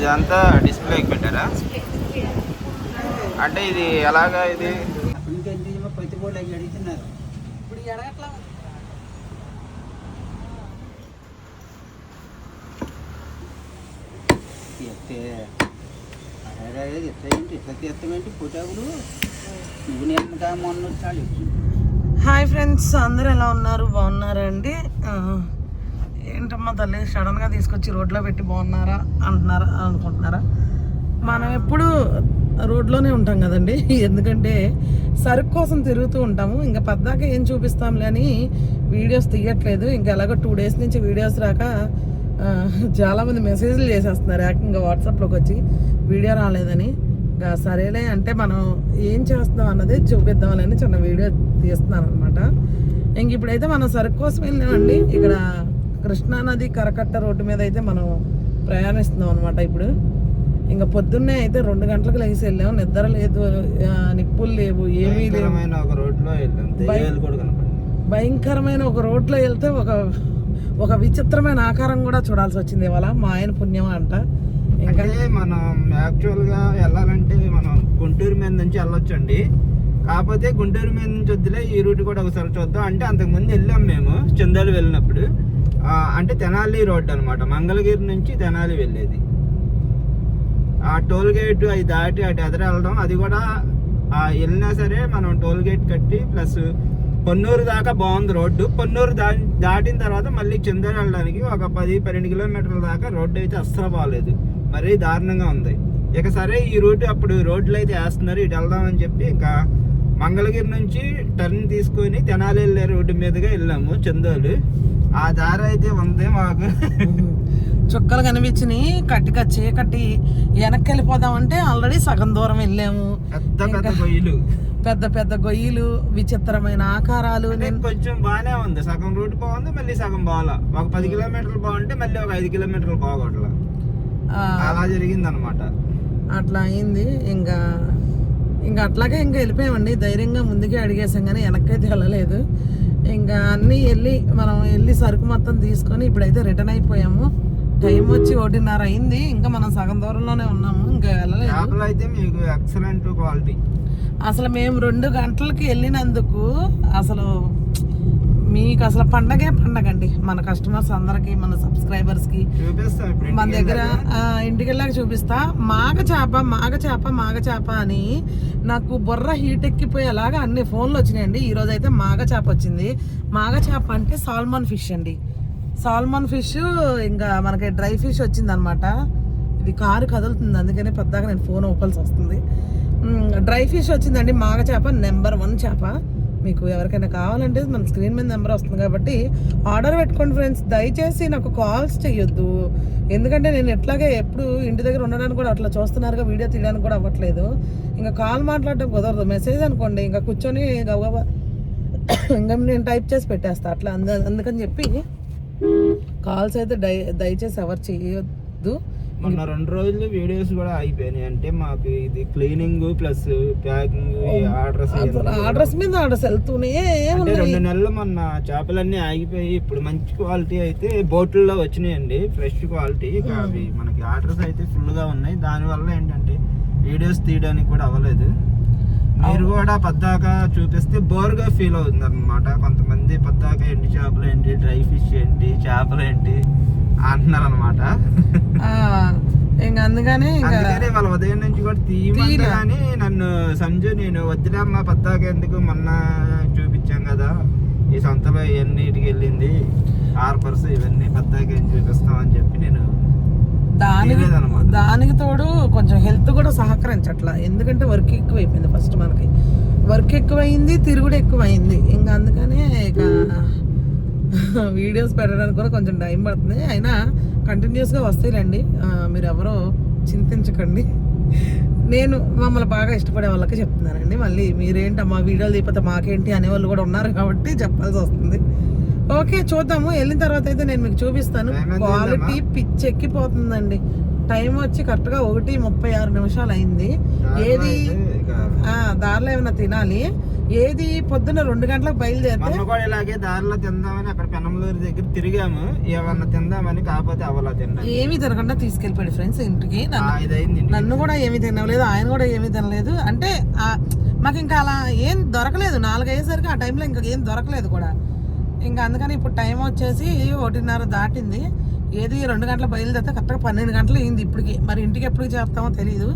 ఇదంతా డిస్ప్లేకి పెట్టారా? అంటే ఇది ఎలాగా ఇది? ఇంకేంటి పత్తి బోర్డు అవి అడుగుతున్నారు ఇప్పుడు హాయ్ ఫ్రెండ్స్ అందరూ ఎలా ఉన్నారు? బాగున్నారా అండి? ఆ, ఏంటమ్మా తల్లి సడన్గా తీసుకొచ్చి రోడ్లో పెట్టి బాగున్నారా అంటున్నారా అనుకుంటున్నారా? మనం ఎప్పుడు రోడ్లోనే ఉంటాం కదండి. ఎందుకంటే సరుకు కోసం తిరుగుతూ ఉంటాము. ఇంకా పద్దాక ఏం చూపిస్తాంలే అని వీడియోస్ తీయట్లేదు. ఇంకా ఎలాగో టూ డేస్ నుంచి వీడియోస్ రాక చాలామంది మెసేజ్లు చేసేస్తున్నారు. ఏకంగా వాట్సాప్లోకి వచ్చి వీడియో రాలేదని. ఇంకా సరేలే అంటే మనం ఏం చేస్తున్నాం అన్నది చూపిద్దామని చిన్న వీడియో తీస్తున్నాను అనమాట ఇంక ఇప్పుడైతే మనం సరుకు కోసం వెళ్ళామండి ఇక్కడ కృష్ణానది కరకట్ట రోడ్డు మీద అయితే మనం ప్రయాణిస్తున్నాం అనమాట ఇప్పుడు. ఇంకా పొద్దున్నే అయితే రెండు గంటలకు లేచి వెళ్ళాం. నిద్ర లేదు నిప్పులు లేవు ఏమీ లేవు. భయంకరమైన ఒక రోడ్లో భయంకరమైన ఒక రోడ్లో వెళ్తే ఒక ఒక విచిత్రమైన ఆకారం కూడా చూడాల్సి వచ్చింది ఇవాళ. మా ఆయన పుణ్యమా అంట. ఇంకా మనం యాక్చువల్గా వెళ్ళాలంటే మనం గుంటూరు మీద నుంచి వెళ్ళొచ్చండి. కాకపోతే గుంటూరు మీద నుంచి వద్దులే ఈ రూట్ కూడా ఒకసారి చూద్దాం. అంటే అంతకుముందు వెళ్ళాం మేము చందాలు వెళ్ళినప్పుడు. అంటే తెనాలి రోడ్ అనమాట మంగళగిరి నుంచి తెనాలి వెళ్ళేది. ఆ టోల్ గేట్ అది దాటి అటు ఎదురు వెళ్ళడం అది కూడా వెళ్ళినా సరే మనం టోల్ గేట్ కట్టి ప్లస్ పొన్నూరు దాకా బాగుంది రోడ్డు. పొన్నూరు దా దాటిన తర్వాత మళ్ళీ చందూరు వెళ్ళడానికి ఒక పది పన్నెండు కిలోమీటర్ల దాకా రోడ్డు అయితే అస్సలు బాగాలేదు మరీ దారుణంగా ఉంది. ఇక సరే ఈ రూట్ అప్పుడు రోడ్లు అయితే వేస్తున్నారు. ఇటు వెళ్దామని చెప్పి ఇంకా మంగళగిరి నుంచి టర్న్ తీసుకొని తెనాలి వెళ్ళే రోడ్డు మీదుగా వెళ్ళాము చందోలు. ఆ దారి అయితే ఉంది మాకు. చుక్కలు కనిపించినాయి కట్టిక చీకటి. వెనక్కి వెళ్ళిపోదామంటే ఆల్రెడీ సగం దూరం వెళ్ళాము. పెద్ద పెద్ద గొయ్యలు. పెద్ద పెద్ద గొయ్యిలు విచిత్రమైన ఆకారాలు. కొంచెం బాగానే ఉంది. సగం రూట్ బాగుంది మళ్ళీ సగం బాగాల. ఒక పది కిలోమీటర్లు బాగుంటే మళ్ళీ ఒక ఐదు కిలోమీటర్లు బాగోట్ల. అలా జరిగింది అనమాట అట్లా అయింది. ఇంకా ఇంకా అట్లాగే ఇంకా వెళ్ళిపోయామండి. ధైర్యంగా ముందుకే అడిగేసాం కానీ వెనక్కైతే వెళ్ళలేదు. ఇంకా అన్నీ వెళ్ళి మనం వెళ్ళి సరుకు మొత్తం తీసుకొని ఇప్పుడైతే రిటర్న్ అయిపోయాము. టైం వచ్చి ఒకటిన్నర అయింది. ఇంకా మనం సగం దూరంలోనే ఉన్నాము. ఇంకా వెళ్ళలేదు. చేపలు అయితే మీకు ఎక్సలెంట్ క్వాలిటీ అసలు మేము రెండు గంటలకి వెళ్ళినందుకు అసలు మీకు అసలు పండగే పండగ అండి మన కస్టమర్స్ అందరికి మన సబ్స్క్రైబర్స్కి. మన దగ్గర ఇంటికి వెళ్ళాక చూపిస్తా. మాగ చేప మాగ చేప మాగ చేప అని నాకు బుర్ర హీట్ ఎక్కిపోయేలాగా అన్ని ఫోన్లు వచ్చినాయండి. ఈ రోజు అయితే మాగ చేప వచ్చింది. మాగ చేప అంటే సాల్మన్ ఫిష్ అండి. సాల్మన్ ఫిష్ ఇంకా మనకి డ్రై ఫిష్ వచ్చింది అనమాట ఇది కారు కదులుతుంది. అందుకనే పెద్దగా నేను ఫోన్ ఓపాల్సి వస్తుంది. డ్రై ఫిష్ వచ్చిందండి మాగ చేప నెంబర్ వన్ చేప. మీకు ఎవరికైనా కావాలంటే మన స్క్రీన్ మీద నెంబర్ వస్తుంది కాబట్టి ఆర్డర్ పెట్టుకోండి ఫ్రెండ్స్. దయచేసి నాకు కాల్స్ చేయొద్దు ఎందుకంటే నేను ఎట్లాగే ఎప్పుడు ఇంటి దగ్గర ఉండడానికి కూడా అట్లా చూస్తున్నారుగా వీడియో తీయడానికి కూడా అవ్వట్లేదు. ఇంకా కాల్ మాట్లాడడం కుదరదు. మెసేజ్ అనుకోండి ఇంకా కూర్చొని గబగబా ఇంకా నేను టైప్ చేసి పెట్టేస్తా. అట్లా అంద అందుకని చెప్పి కాల్స్ అయితే దయచేసి ఎవరు చేయొద్దు మొన్న రెండు రోజులు వీడియోస్ కూడా అయిపోయినాయి అంటే మాకు ఇది cleaning plus packing orders orders మీద ఆర్డర్స్ వెళ్తూనే అంటే ఉన్నాయి రెండు నెలలు మొన్న చేపలన్నీ ఆగిపోయి ఇప్పుడు మంచి క్వాలిటీ అయితే బోట్లలో వచ్చినాయండి. ఫ్రెష్ క్వాలిటీ అవి మనకి ఆర్డర్స్ అయితే ఫుల్గా ఉన్నాయి దానివల్ల ఏంటంటే వీడియోస్ తీయడానికి కూడా అవ్వలేదు. మీరు కూడా పద్దాక చూపిస్తే బోర్గా ఫీల్ అవుతుంది అనమాట కొంతమంది పద్దాక ఎండి చేపలు ఏంటి డ్రై ఫిష్ ఏంటి చేపలు ఏంటి అంటున్నారు అనమాట ఇంకా అందుకనే ఇంకా అందుకని వాళ్ళ ఉదయం నుంచి కూడా తీయమంటే. కానీ నన్ను సంజు నేను వద్దులమ్మ పద్దాక ఎందుకు? మొన్న చూపించాం కదా. ఈ సంతలో ఇవన్నిటికి వెళ్ళింది. హార్బర్స్ ఇవన్నీ పద్దాక ఏం చూపిస్తాం అని చెప్పి నేను దానికి. దానికి తోడు కొంచెం హెల్త్ కూడా సహకరించట్లా. ఎందుకంటే వర్క్ ఎక్కువైపోయింది ఫస్ట్ మనకి. వర్క్ ఎక్కువైంది తిరుగుడు ఎక్కువైంది. ఇంకా అందుకనే ఇక వీడియోస్ పెట్టడానికి కూడా కొంచెం టైం పడుతుంది. అయినా కంటిన్యూస్గా వస్తాయిలండి. మీరు ఎవరో చింతించకండి. నేను మమ్మల్ని బాగా ఇష్టపడే వాళ్ళకి చెప్తున్నానండి. మళ్ళీ మీరేంటమ్మా వీడియోలు తీపితే మాకేంటి అనేవాళ్ళు కూడా ఉన్నారు కాబట్టి చెప్పాల్సి వస్తుంది. ఓకే చూద్దాము. వెళ్ళిన తర్వాత అయితే నేను మీకు చూపిస్తాను. Quality pitch ఎక్కిపోతుందండి. టైం వచ్చి కరెక్ట్గా ఒకటి ముప్పై ఆరు నిమిషాలు అయింది. ఏది దారిలో ఏమైనా తినాలి? ఏది పొద్దున్న రెండు గంటలకు బయలుదేరితే మొన్న కూడా ఇలాగే దారిలో తిందామని అక్కడ పెనంలూరు దగ్గర తిరిగాము. ఏమన్నా తిందామని కాకపోతే అవ్వలా తిన్నా ఏమీ తినకుండా తీసుకెళ్ళిపోయాడు ఫ్రెండ్స్ ఇంటికి. నన్ను కూడా ఏమీ తినలేదు ఆయన కూడా ఏమీ తినలేదు. అంటే మాకు ఇంకా అలా ఏం దొరకలేదు. నాలుగు అయ్యేసరికి ఆ టైంలో ఇంకా ఏం దొరకలేదు కూడా. ఇంకా అందుకని ఇప్పుడు టైం వచ్చేసి ఒకటిన్నర దాటింది. ఏది రెండు గంటల బయలుదేరితే కరెక్ట్గా పన్నెండు గంటలు అయింది ఇప్పటికి. మరి ఇంటికి ఎప్పుడు చేస్తామో తెలియదు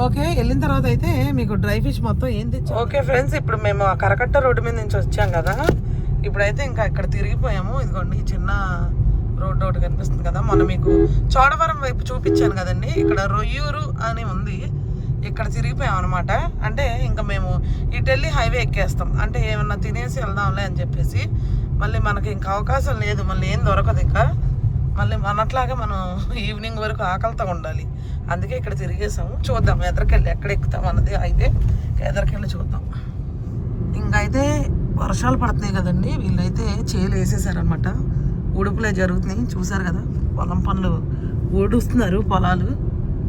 ఓకే వెళ్ళిన తర్వాత అయితే మీకు డ్రై ఫిష్ మొత్తం ఏం తెచ్చు ఓకే ఫ్రెండ్స్ ఇప్పుడు మేము ఆ కరకట్ట రోడ్డు మీద నుంచి వచ్చాం కదా. ఇప్పుడైతే ఇంకా ఇక్కడ తిరిగిపోయాము. ఇదిగోండి చిన్న రోడ్డు ఒకటి కనిపిస్తుంది కదా. మొన్న మీకు చోడవరం వైపు చూపించాను కదండి. ఇక్కడ రొయ్యూరు అని ఉంది. ఇక్కడ తిరిగిపోయాం అనమాట అంటే ఇంకా మేము ఇటు వెళ్ళి హైవే ఎక్కేస్తాం. అంటే ఏమన్నా తినేసి వెళ్దాంలే అని చెప్పేసి. మళ్ళీ మనకి ఇంకా అవకాశం లేదు. మళ్ళీ ఏం దొరకదు ఇంకా. మళ్ళీ మనట్లాగా మనం ఈవినింగ్ వరకు ఆకలితో ఉండాలి. అందుకే ఇక్కడ తిరిగేసాము. చూద్దాం ఎదరికెళ్ళి ఎక్కడ ఎక్కుతాం అన్నది అయితే ఎదరికెళ్ళి చూద్దాం. ఇంకైతే అయితే వర్షాలు పడుతున్నాయి కదండి వీళ్ళైతే చేలు వేసేసారనమాట ఉడుపులే జరుగుతున్నాయి చూసారు కదా? పొలం పనులు ఊడుస్తున్నారు పొలాలు.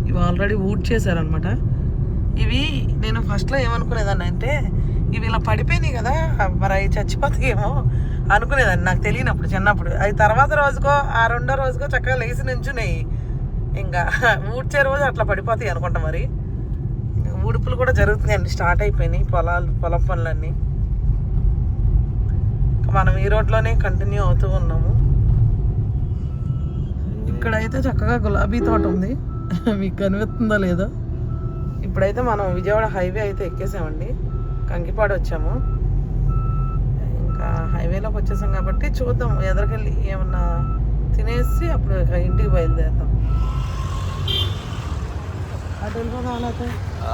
ఇవి ఆల్రెడీ ఊడ్చేసారనమాట ఇవి నేను ఫస్ట్లో ఏమనుకునేదాన్ని అంటే ఇవి ఇలా పడిపోయినాయి కదా మరి అవి చచ్చిపోతాయేమో అనుకునేదాన్ని నాకు తెలియనప్పుడు చిన్నప్పుడు. అవి తర్వాత రోజుకో ఆ రెండో రోజుకో చక్కగా లేచి నుంచున్నాయి. ఇంకా ఊడ్చే రోజు అట్లా పడిపోతాయి అనుకుంటా మరి. ఊడుపులు కూడా జరుగుతున్నాయండి. స్టార్ట్ అయిపోయినాయి పొలాలు పొలం పనులన్నీ. మనం ఈ రోడ్లోనే కంటిన్యూ అవుతూ ఉన్నాము. ఇక్కడైతే చక్కగా గులాబీ తోట ఉంది. మీకు కనిపిస్తుందో లేదో. ఇప్పుడైతే మనం విజయవాడ హైవే అయితే ఎక్కేసామండి. కంకిపాడు వచ్చాము. ఇంకా హైవేలోకి వచ్చేసాం కాబట్టి చూద్దాం. ఎదరికెళ్ళి ఏమన్నా తినేసి అప్పుడు ఇంటికి బయలుదేరుతాం.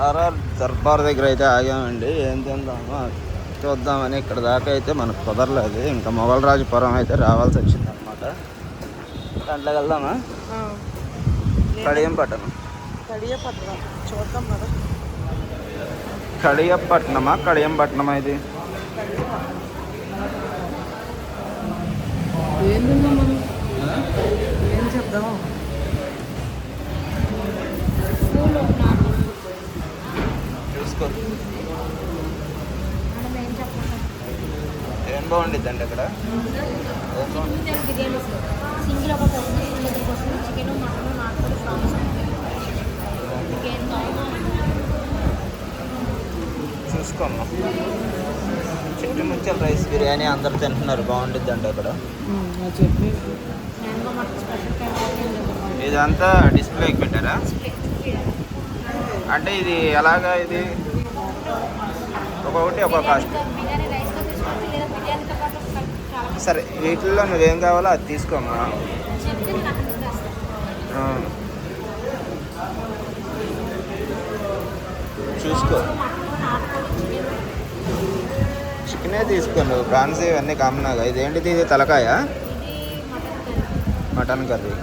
ఆర్ఆర్ దర్బార్ దగ్గర అయితే ఆగామండి. ఏం తిందామో చూద్దామని ఇక్కడ దాకా అయితే మనకు కుదరలేదు. ఇంకా మొగలరాజుపురం అయితే రావాల్సి వచ్చింది అనమాట దాంట్లోకి వెళ్దామా? కడియం పట్టణం. కడియపట్నం. చూద్దాం కదా కడియపట్నమా? కడియం పట్నమా ఇది? ఏం తిందాం మనం ఏం చెప్దాం? చూసుకో. ఏం బాగుండిద్దండి అక్కడ? సింగిల్ చికెన్ మటన్ నాటుకోడి ప్రాన్స్ చూసుకోమ్మా. చిట్టి ముచ్చల రైస్ బిర్యానీ అందరు తింటున్నారు. అక్కడ. మటన్ స్పెషల్ క్యారెట్ ఇదంతా డిస్ప్లేకి పెట్టారా అంటే ఇది ఎలాగా ఇది? ఒక్కొక్కటి ఒక్కొక్క కాస్ట్ సరే వీటిల్లో నువ్వేం కావాలో అది తీసుకోమ్మా. ఆ. చూసుకో. చికెన్ తీసుకోండి ప్రాన్స్ ఇవన్నీ కామనాగా ఇదేంటిది? ఇది తలకాయ? ఇది మటన్ కర్రీ. Mutton curry.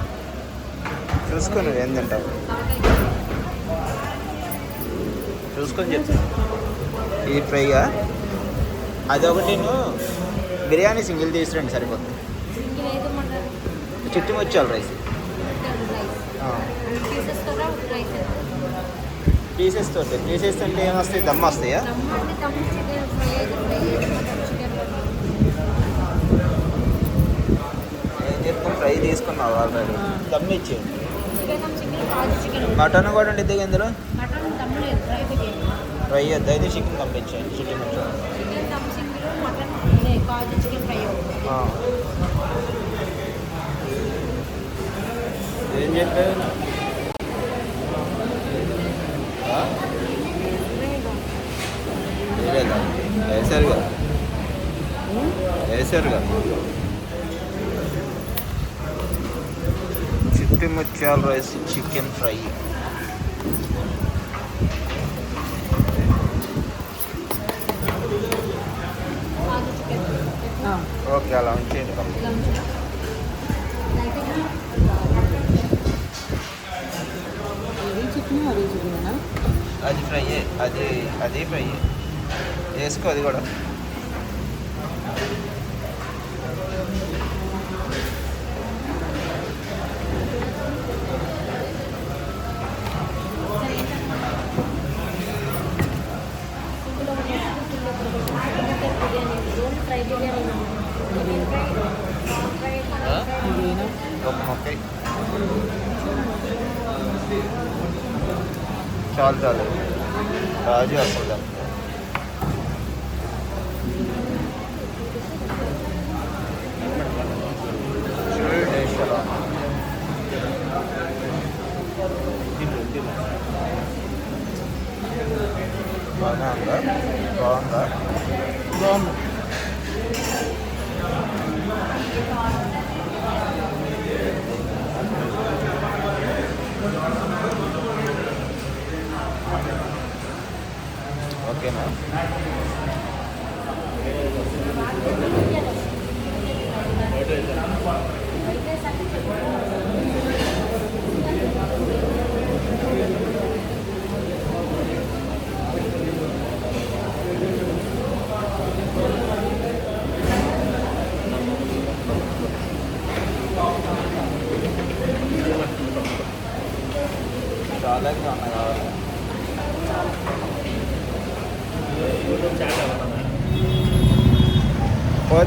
చూసుకో నువ్వేం తింటావు తలకాయ చూసుకొని చెప్తా ఇది ఫ్రైగా అదొకటి నువ్వు బిర్యానీ సింగిల్ తీసురండి సరిపోతుంది. చిట్టి ముచ్చాలి రైస్. పీసెస్ తోటి పీసెస్ అంటే ఏమొస్తాయి? దమ్ వస్తాయా? ఫ్రై తీసుకున్నావు ఆల్రెడీ. దమ్ ఇచ్చేయండి. మటన్ కూడా ఉండిద్ది ఇందులో? ఫ్రై వద్దు? అయితే చికెన్ ముచ్చాలి చికెన్ ఏం చెప్పావు వేయలేదా వేసారుగా వేసారుగా చిట్టి ముత్యాల rice chicken fry kaju chicken chicken అది చికెన్? అది ఫ్రై అది అది ఫ్రై వేసుకో అది కూడా. చాలు చాలు రాజు అసలు బాగా ఉందా బాగుందా బాగుంది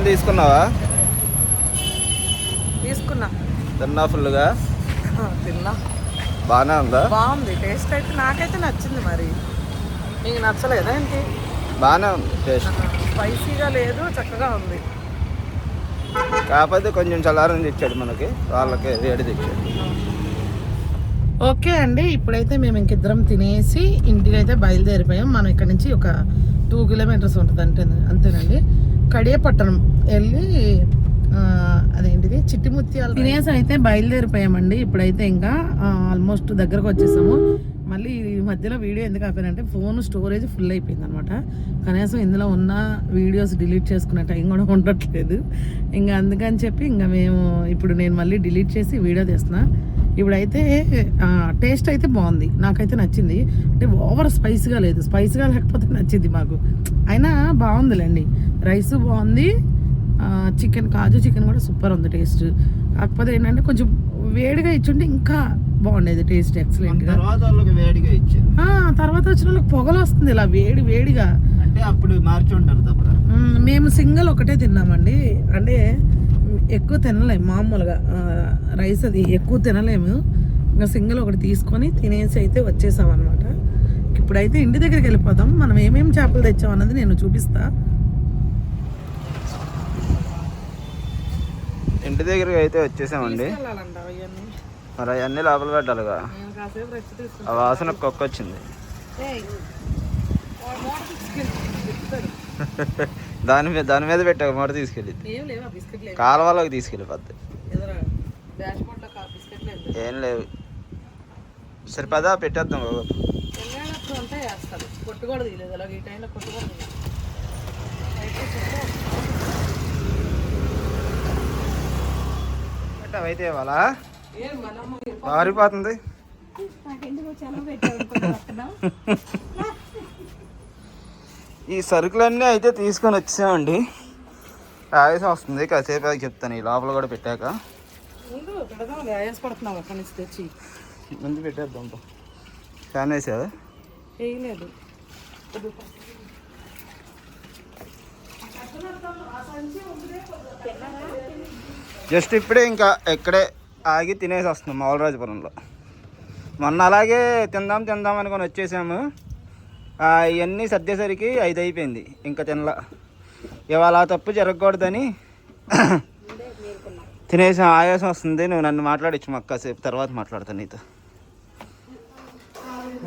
తీసుకున్నావా? తీసుకున్నా. తిన్నా ఫుల్గా తిన్నా. బాగానే ఉందా? బాగుంది. టేస్ట్ అయితే నాకైతే నచ్చింది మరి. మీకు నచ్చలేదా ఏంటి? బాగానే ఉంది టేస్ట్. స్పైసీగా లేదు చక్కగా ఉంది. కాకపోతే కొంచెం చల్లారని తెచ్చాడు మనకి. వాళ్ళకి వేడి తెచ్చాడు. ఓకే అండి. ఇప్పుడైతే మేము ఇంకిద్దరం తినేసి ఇంటికి అయితే బయలుదేరిపోయాం. మనం ఇక్కడ నుంచి ఒక టూ కిలోమీటర్స్ ఉంటుంది అంటే అంతేనండి. కడియపట్టణం వెళ్ళి అదేంటిది? చిట్టి ముత్యాలు తినేసి అయితే బయలుదేరిపోయామండి. ఇప్పుడైతే ఇంకా ఆల్మోస్ట్ దగ్గరకు వచ్చేసాము. మళ్ళీ ఈ మధ్యలో వీడియో ఎందుకు ఆపానంటే ఫోన్ స్టోరేజ్ ఫుల్ అయిపోయింది అనమాట కనీసం ఇందులో ఉన్న వీడియోస్ డిలీట్ చేసుకునే టైం కూడా ఉండట్లేదు. ఇంకా అందుకని చెప్పి ఇంకా మేము ఇప్పుడు నేను మళ్ళీ డిలీట్ చేసి వీడియో తీస్తున్నా. ఇప్పుడైతే టేస్ట్ అయితే బాగుంది. నాకైతే నచ్చింది. అంటే ఓవర్ స్పైస్గా లేదు. స్పైస్గా లేకపోతే నచ్చింది మాకు. అయినా బాగుందిలేండి. రైస్ బాగుంది. చికెన్ కాజు చికెన్ కూడా సూపర్ ఉంది టేస్ట్. కాకపోతే ఏంటంటే కొంచెం వేడిగా ఇచ్చుంటే ఇంకా బాగుండేది టేస్ట్ ఎక్సలెంట్గా. తర్వాత వాళ్ళకి వేడిగా ఇచ్చింది. తర్వాత వచ్చిన వాళ్ళకి పొగలు వస్తుంది ఇలా వేడి వేడిగా. అంటే అప్పుడు మార్చి ఉంటారు మేము సింగిల్ ఒకటే తిన్నామండి. అంటే ఎక్కువ తినలేము మామూలుగా. రైస్ అది ఎక్కువ తినలేము. ఇంకా సింగిల్ ఒకటి తీసుకొని తినేసి అయితే వచ్చేసాం అనమాట ఇప్పుడైతే ఇంటి దగ్గరికి వెళ్ళిపోదాం. మనం ఏమేమి చేపలు తెచ్చాం అన్నది నేను చూపిస్తా. ఇంటి దగ్గరికి అయితే వచ్చేసామండి. మరి అవన్నీ లోపల పెట్టాలిగా. ఆ వాసన కుక్క వచ్చింది దాని మీద దాని మీద పెట్టాక మాట తీసుకెళ్ళి. ఏం లేవా బిస్కెట్లు కాలువలోకి తీసుకెళ్ళిపోద్ది ఎదురా డాష్ బోర్డ్లో బిస్కెట్లు లేదు. ఏం లేవు. పెట్టేద్దాం తీయలేదు. పెట్టావైతే ఇవాళ? ఏం మనమ్మ పారిపోతుంది ఈ సరుకులన్నీ అయితే తీసుకొని వచ్చామండి. ఆయాసం వస్తుంది కాసేపు చెప్తాను ఈ లోపల కూడా పెట్టాక. ముందు పెట్టేద్దాం. ఫ్యాన్ వేసావా? వేయలేదు. జస్ట్ ఇప్పుడే ఇంకా ఇక్కడే ఆగి తినేసి వస్తున్నాం మామూలరాజపురంలో మొన్న అలాగే తిందాం తిందాం అనుకొని వచ్చేసాము. ఇవన్నీ సర్దేసరికి ఐదు అయిపోయింది ఇంకా తినలా. ఇవాళ తప్పు జరగకూడదని తినేసి ఆయాసం వస్తుంది. నువ్వు నన్ను మాట్లాడించు మా అక్కసేపు తర్వాత మాట్లాడతాను నీతో.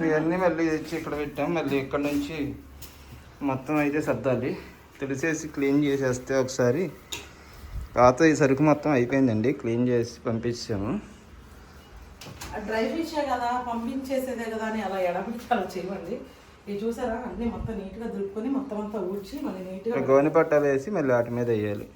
ఇవన్నీ మళ్ళీ తెచ్చి ఇక్కడ పెట్టాం. మళ్ళీ ఇక్కడ నుంచి మొత్తం అయితే సర్దాలి. తుడిసేసి క్లీన్ చేసేస్తే ఒకసారి తర్వాత ఈ సరుకు మొత్తం అయిపోయిందండి. క్లీన్ చేసి పంపించాము. డ్రై ఫిషే కదా పంపించేసేదే కదా అని అలా ఎడబెట్టి అలా చేయమండి ఇది చూసారా? అన్ని మొత్తం నీట్గా దులుపుకొని మొత్తం అంతా ఊడ్చి మళ్ళీ నీట్గా గోని పట్టాలు వేసి మళ్ళీ వాటి మీద వేయాలి.